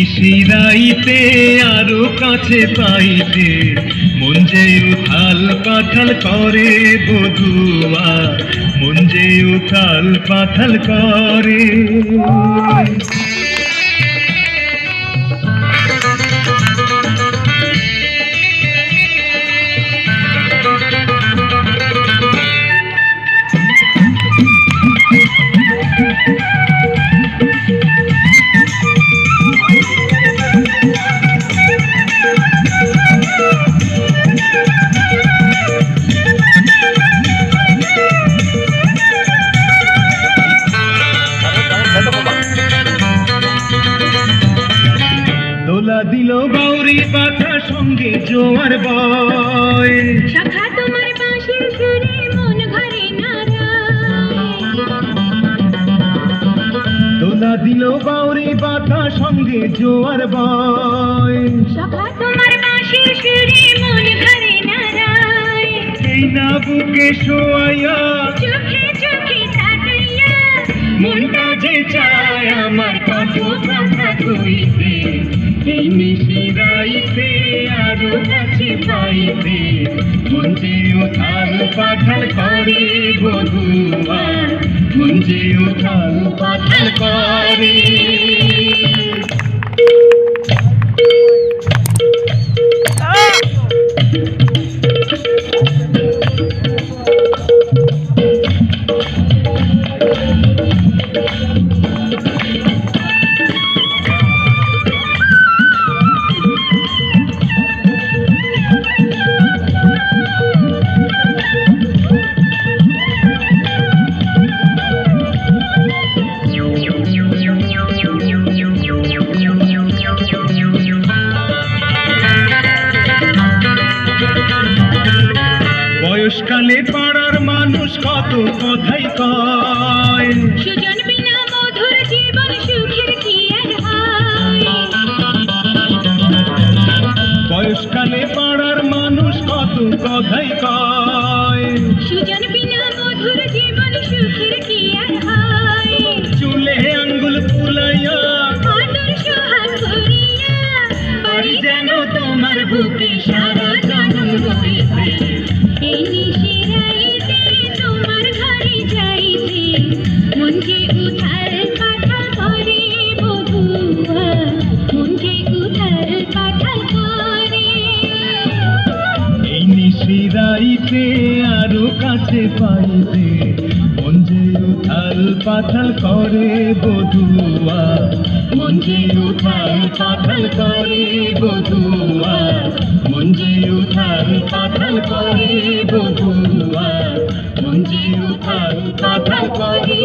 নিশিরাইতে আরও কাছে পাইতে। মন যে উথাল পাথাল করে বধুয়া, মন যে উথাল পাথাল করে। দিল বাউরি পাখা সঙ্গে জোয়ার বয়। শাখা তোমার বাঁশির সুরে মন ঘরে দোলা দিল বাউরি পাখা সঙ্গে জোয়ার বয়। শাখা তোমার বাঁশির সুরে মন ঘরে নারায়। এই না বুকে শোয়াইয়া চোখে চোখে তাকাইয়া মনটা যে চায় আমার কত কথা কইতে কাছে পাইতে মন যে উথাল পাথাল করে বধুয়া যে উথাল করে। বয়সকালে পাড়ার মানুষ কত কথাই কয়। সুজন আরও কাছে পাইতে মন যে উথাল পাথাল করে বধুয়া। মন যে উথাল পাথাল করে বধুয়া। মন যে উথাল পাথাল করে বধুয়া। মন যে উথাল পাথাল করে